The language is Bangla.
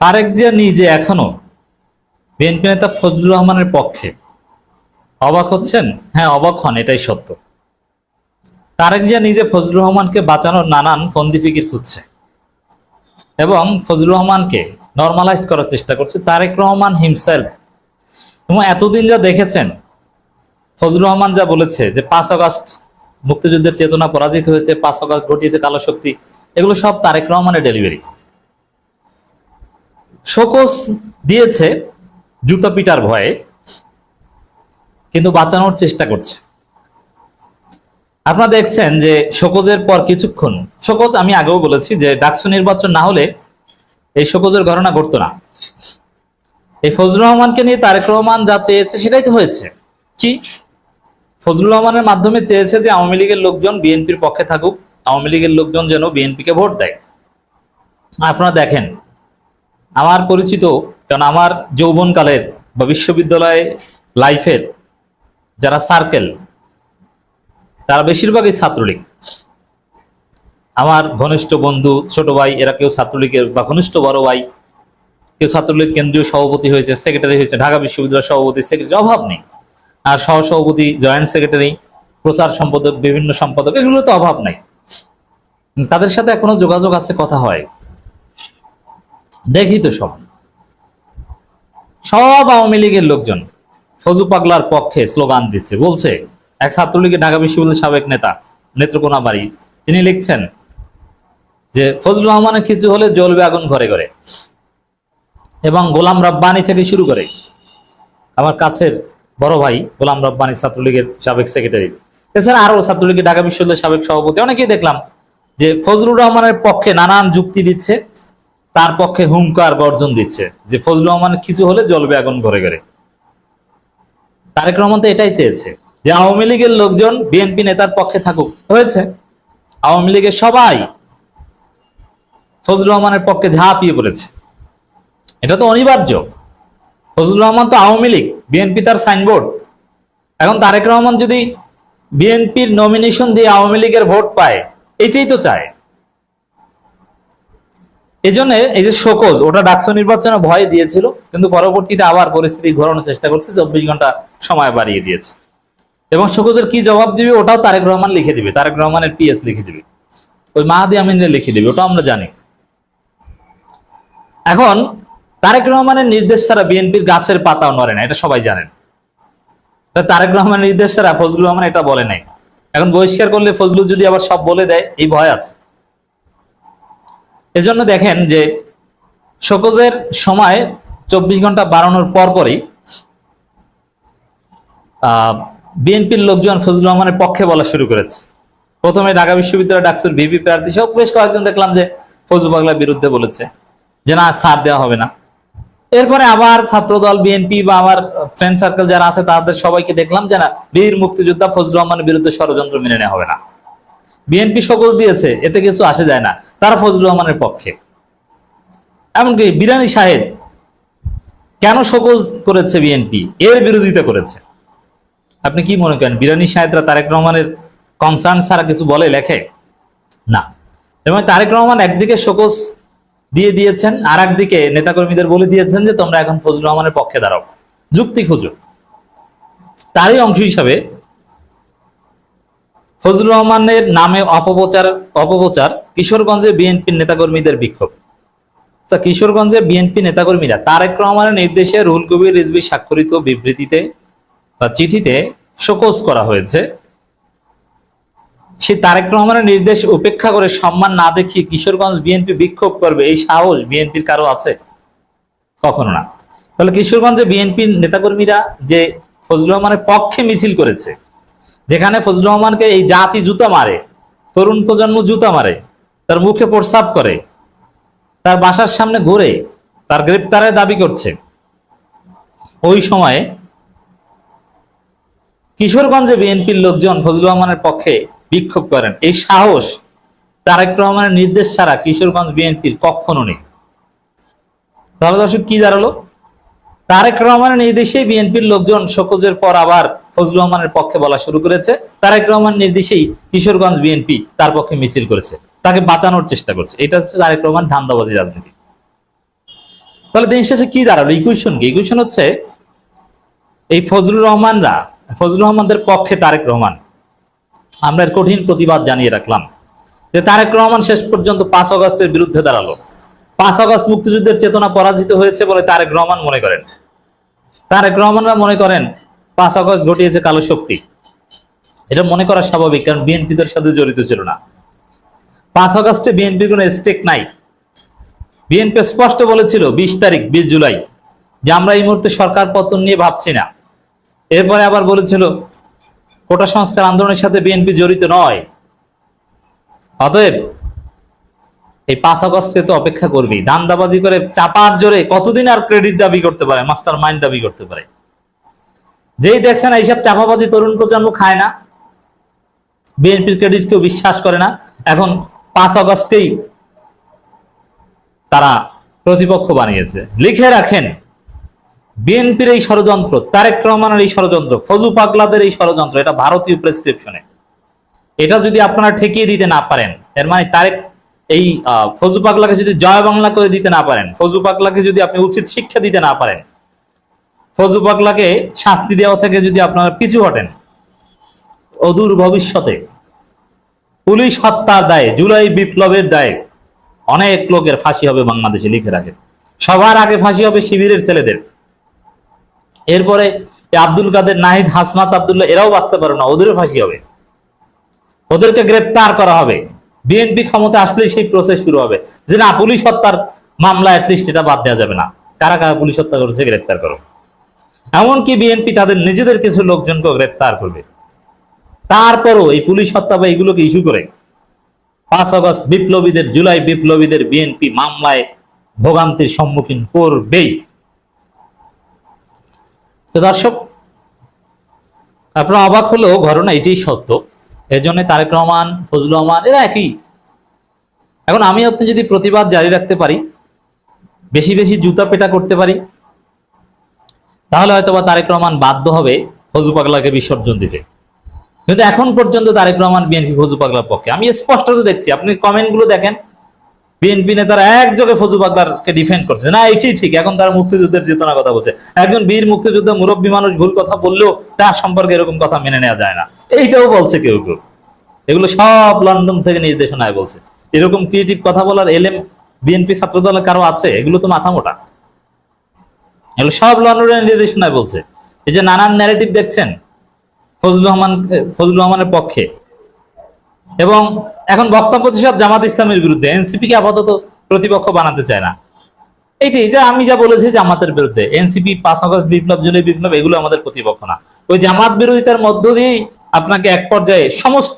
তারেক জিয়া নিজে এখনও বিএনপি নেতা ফজলুর রহমানের পক্ষে। অবাক হচ্ছেন? হ্যাঁ অবাক হন, এটাই সত্য। তারেক জিয়া নিজে ফজলুর রহমানকে বাঁচানোর নানান ফন্দি ফিকির খুঁজছে এবং ফজলুর রহমানকে নর্মালাইজ করার চেষ্টা করছে তারেক রহমান হিমসেলফ এবং এতদিন যা দেখেছেন, ফজলুর রহমান যা বলেছে যে পাঁচ আগস্ট মুক্তিযুদ্ধের চেতনা পরাজিত হয়েছে, পাঁচ আগস্ট ঘটিয়েছে কালো শক্তি, এগুলো সব তারেক রহমানের ডেলিভারি শোকস দিয়েছে জুতা পিটার ভয়ে, কিন্তু বাঁচানোর চেষ্টা করছে। আপনারা দেখছেন যে শোকজের পর কিছুক্ষণ, শোকজ আমি আগেও বলেছি যে ডাকসু নির্বাচন না হলে এই শোকজের ঘটনা ঘটতো না। এই ফজলুর রহমানকে নিয়ে তারেক রহমান যা চেয়েছে সেটাই তো হয়েছে। কি? ফজলুর রহমানের মাধ্যমে চেয়েছে যে আওয়ামী লীগের লোকজন বিএনপির পক্ষে থাকুক, আওয়ামী লীগের লোকজন যেন বিএনপিকে ভোট দেয়। আপনারা দেখেন আমার পরিচিত, কারণ আমার যৌবনকালের বা বিশ্ববিদ্যালয় লাইফের যারা সার্কেল তারা বেশিরভাগই ছাত্রলীগ। আমার ঘনিষ্ঠ বন্ধু, ছোট ভাই, এরা কেউ ছাত্রলীগের বা ঘনিষ্ঠ বড় ভাই, কেউ ছাত্রলীগ কেন্দ্রীয় সভাপতি হয়েছে সেক্রেটারি হয়েছে, ঢাকা বিশ্ববিদ্যালয়ের সভাপতি সেক্রেটারি অভাব নেই। আর সহ সভাপতি জয়েন্ট সেক্রেটারি প্রচার সম্পাদক, বিভিন্ন সম্পাদক এগুলো তো অভাব নাই। তাদের সাথে এখনও যোগাযোগ আছে, কথা হয়। দেখি তো সব। সব আওয়ামী লীগের লোকজন ফজু পাগলার পক্ষে স্লোগান দিচ্ছে, বলছে, এক ছাত্রলীগের ঢাকা বিশ্ববিদ্যালয়ের সাবেক নেতা নেত্রকোনা বাড়ি, তিনি লিখছেন যে, ফজলুর রহমানের কিছু হলে জ্বলবে আগুন ঘরে ঘরে এবং গোলাম রব্বানি থেকে শুরু করে আমার কাছের বড় ভাই গোলাম রব্বানি ছাত্রলীগের সাবেক সেক্রেটারি। এছাড়া আরও ছাত্রলীগের ঢাকা বিশ্ববিদ্যালয়ের সাবেক সভাপতি, অনেকেই দেখলাম যে, ফজলুর রহমানের পক্ষে নানান যুক্তি দিচ্ছে তার পক্ষে হুঙ্কার গর্জন দিচ্ছে যে ফজলুর রহমান কিছু হলে জ্বলবে আগুন ঘরে ঘরে। তারেক রহমান তো এটাই চেয়েছে যে আওয়ামী লীগের লোকজন বিএনপি নেতার পক্ষে থাকুক। হয়েছে। আওয়ামী লীগের সবাই ফজলুর রহমানের পক্ষে ঝাঁপিয়ে পড়েছে। এটা তো অনিবার্য। ফজলুর রহমান তো আওয়ামী লীগ, বিএনপি তার সাইনবোর্ড। এখন তারেক রহমান যদি বিএনপির নমিনেশন দিয়ে আওয়ামী লীগের ভোট পায়, এটাই তো চায়। এই জন্য এই যে শোকজ, ওটা ডাকসু নির্বাচনে ভয় দিয়েছিল, কিন্তু পরবর্তীতে আবার পরিস্থিতি ঘোরানোর চেষ্টা করছে, চব্বিশ ঘণ্টা সময় বাড়িয়ে দিয়েছে। এবং শোকজের কি জবাব দিবে, ওটাও তারেক রহমান লিখে দিবে, তারেক রহমানের পিএস লিখে দিবে। ওই মাহাদি আমিনের লিখে দিবে, ওটাও আমরা জানি। এখন, তারেক রহমানের নির্দেশ ছাড়া বিএনপির গাছের পাতাও নড়ে না, এটা সবাই জানেন। তারেক রহমানের নির্দেশ ছাড়া ফজলুর রহমান এটা বলে নাই। এখন বহিষ্কার করলে ফজলু যদি আবার সব বলে দেয়, এই ভয় আছে। এজন্য দেখেন যে শোকজের সময় চব্বিশ ঘণ্টা বাড়ানোর পর পরই বিএনপির লোকজন ফজলুর রহমানের পক্ষে বলা শুরু করেছে। প্রথমে ঢাকা বিশ্ববিদ্যালয় ডাকসুর ভিপি প্রার্থী সব বেশ কয়েকজন দেখলাম যে ফজলু পাগলার বিরুদ্ধে বলেছে যে না ছাড় দেওয়া হবে না। এরপরে আবার ছাত্রদল, বিএনপি বা আমার ফ্রেন্ড সার্কেল যারা আছে, তাদের সবাইকে দেখলাম যে না, বীর মুক্তিযোদ্ধা ফজলুর রহমানের বিরুদ্ধে ষড়যন্ত্র মেনে নেওয়া হবে না। বিএনপি সকোজ দিয়েছে, এতে কিছু আসে যায় না। তারা ফজলুর রহমানের পক্ষে। এমনকি বিরানি সাহেব কেন সকোজ করেছে বিএনপি? এর বিরোধিতা করেছে। আপনি কি মনে করেন, বিরানি সাহেবরা তারেক রহমানের কনসার্ন ছাড়া কিছু বলে, লেখে? না। এবং তারেক রহমান একদিকে শোকজ দিয়ে দিয়েছেন আর একদিকে নেতাকর্মীদের বলে দিয়েছেন যে, তোমরা এখন ফজলুর রহমানের পক্ষে দাঁড়াও। যুক্তি খুঁজো। তারই অংশ হিসাবে ফজলুর রহমানের নামে অপপ্রচার অপপ্রচার কিশোরগঞ্জে বিএনপির নেতাকর্মীদের বিক্ষোভ। আচ্ছা কিশোরগঞ্জে বিএনপি নেতাকর্মীরা তারেক রহমানের নির্দেশে রুহুল কবির রিজভি স্বাক্ষরিত বিবৃতিতে বা চিঠিতে শোকজ করা হয়েছে। সে তারেক রহমানের নির্দেশ উপেক্ষা করে সম্মান না দেখিয়ে কিশোরগঞ্জ বিএনপি বিক্ষোভ করবে, এই সাহস বিএনপির কারও আছে? কখনো না। তাহলে কিশোরগঞ্জে বিএনপির নেতাকর্মীরা যে ফজলুর রহমানের পক্ষে মিছিল করেছে যেখানে ফজলুর রহমানকে এই জাতি জুতা মারে, তরুণ প্রজন্ম জুতা মারে, তার মুখে প্রস্রাব করে, তার বাসার সামনে ঘুরে, তার গ্রেপ্তারের দাবি করছে। ওই সময়ে কিশোরগঞ্জে বিএনপির লোকজন ফজলুর রহমানের পক্ষে বিক্ষোভ করেন। এই সাহস তারেক রহমানের নির্দেশ ছাড়া কিশোরগঞ্জ বিএনপির কখনো নেই। তাহলে দর্শক, কি দাঁড়াল? তারেক রহমানের নির্দেশেই বিএনপির লোকজন শোকজের পর আবার ফজলুর রহমানের পক্ষে বলা শুরু করেছে। তারেক রহমান নির্দেশেই কিশোরগঞ্জ বিএনপি তার পক্ষে মিছিল করেছে। তাকে বাঁচানোর চেষ্টা করছে। এটা হচ্ছে তারেক রহমান ধান্দাবাজি রাজনীতি। তাহলে দিন শেষে কি দাঁড়াল? ইকুয়েশন কি? ইকুয়েশন হচ্ছে এই ফজলুর রহমানরা, ফজলুর রহমানদের পক্ষে তারেক রহমান। আমরা কঠিন প্রতিবাদ জানিয়ে রাখলাম যে তারেক রহমান শেষ পর্যন্ত পাঁচ অগস্টের বিরুদ্ধে দাঁড়াল। পাঁচ আগস্ট মুক্তিযুদ্ধের চেতনা পরাজিত হয়েছে বলে তারেক রহমান মনে করেন। তারেক রহমানরা মনে করেন পাঁচ আগস্ট ঘটিয়েছে কালো শক্তি। এটা মনে করা স্বাভাবিক, কারণ বিএনপিদের সাথে জড়িত ছিল না। পাঁচ আগস্টে বিএনপির কোনো স্টেক নাই। বিএনপি স্পষ্ট বলেছিল, বিশ তারিখ, বিশ জুলাই, যে আমরা এই মুহূর্তে সরকার পতন নিয়ে ভাবছি না। এরপরে আবার বলেছিল, কোটা সংস্কার আন্দোলনের সাথে বিএনপি জড়িত নয়। অতএব এই পাঁচ আগস্টকে তো অপেক্ষা করবি। দান্দাবাজি করে চাপার জোরে কতদিন আর ক্রেডিট দাবি করতে পারে মাস্টার মাইন্ড দাবি করতে পারে? যেই দেখছেন এইসব চাপাবাজি তরুণ প্রজন্ম খায় না। বিএনপির ক্রেডিট কেউ বিশ্বাস করে না। এখন পাঁচ আগস্টকেই তারা প্রতিপক্ষ বানিয়েছে। লিখে রাখেন বিএনপির এই ষড়যন্ত্র, তারেক রহমানের এই ষড়যন্ত্র ফজু পাগলাদের এই ষড়যন্ত্র, এটা ভারতীয় প্রেসক্রিপশনে এটা যদি আপনারা ঠেকিয়ে দিতে না পারেন, এর মানে তারেক এই ফজু পাগলাকে যদি জয় বাংলা করে দিতে না পারেন ফজু পাগলাকে যদি আপনি উচিত শিক্ষা দিতে না পারেন ফজু পাগলাকে শাস্তি দেওয়া থেকে যদি আপনারা পিছু হটেন, অদূর ভবিষ্যতে পুলিশ হত্যার দায়ে, জুলাই বিপ্লবের দায়ে অনেক লোকের ফাঁসি হবে বাংলাদেশে, লিখে রাখেন। সবার আগে ফাঁসি হবে শিবিরের ছেলেদের। এরপরে আব্দুল কাদের, নাহিদ, হাসনাত আব্দুল্লাহ, এরাও বাঁচতে পারে না, ওদেরও ফাঁসি হবে। ওদেরকে গ্রেপ্তার করা হবে। বিএনপি ক্ষমতা আসলেই সেই প্রসেস শুরু হবে। যে না, পুলিশ হত্যার মামলা অ্যাটলিস্ট এটা বাদ দেওয়া যাবে না। কারা কারা পুলিশ হত্যা করেছে গ্রেপ্তার করো। এমনকি বিএনপি তাদের নিজেদের কিছু লোকজনকেও গ্রেপ্তার করবে। তারপরও এই পুলিশ হত্যা বা এগুলোকে ইস্যু করে পাঁচ আগস্ট বিপ্লবীদের, জুলাই বিপ্লবীদের বিএনপি মামলায় ভোগান্তির সম্মুখীন করবেই। তো দর্শক, আপনার অবাক হলেও ঘটনা এটাই সত্য। এর জন্য তারেক রহমান ফজলুর রহমান এরা একই। এখন আমি আপনি যদি প্রতিবাদ জারি রাখতে পারি, বেশি বেশি জুতা পেটা করতে পারি, তাহলে হয়তো বা তারেক রহমান বাধ্য হবে ফজু পাগলাকে বিসর্জন দিতে। কিন্তু এখন পর্যন্ত তারেক রহমান বিএনপি ফজু পাগলার পক্ষে। আমি স্পষ্টত দেখছি, আপনি কমেন্টগুলো দেখেন বিএনপি নেতারা একযোগে ফজু পাগলারকে ডিফেন্ড করছে। না এটাই ঠিক। এখন তারা মুক্তিযুদ্ধের চেতনার কথা বলছে। একজন বীর মুক্তিযুদ্ধ মুরব্বী মানুষ ভুল কথা বললেও তার সম্পর্কে এরকম কথা মেনে নেওয়া যায় না। এইটাও বলছে কেউ কেউ। এগুলো সব লন্ডন থেকে নির্দেশনায় বলছে। এরকম ক্রিয়েটিভ কথা বলার এলএম বিএনপি ছাত্র দলের কারও আছে? এগুলো তো মাথা মোটা। এগুলো সব লন্ডনের নির্দেশনায় বলছে। এই যে নানান ন্যারেটিভ দেখছেন ফজলুর রহমান ফজলুর রহমানের পক্ষে। এবং এখন বক্তব্য সব জামাত ইসলামের বিরুদ্ধে। এনসিপি কে আপাতত প্রতিপক্ষ বানাতে চায় না। এইটাই যে আমি যা বলেছি জামাতের বিরুদ্ধে। এনসিপি, পাঁচ আগস্ট বিপ্লব, জুলাই বিপ্লব, এগুলো আমাদের প্রতিপক্ষ না। ওই জামাত বিরোধিতার মধ্য দিয়েই আপনাকে এক পর্যায়ে সমস্ত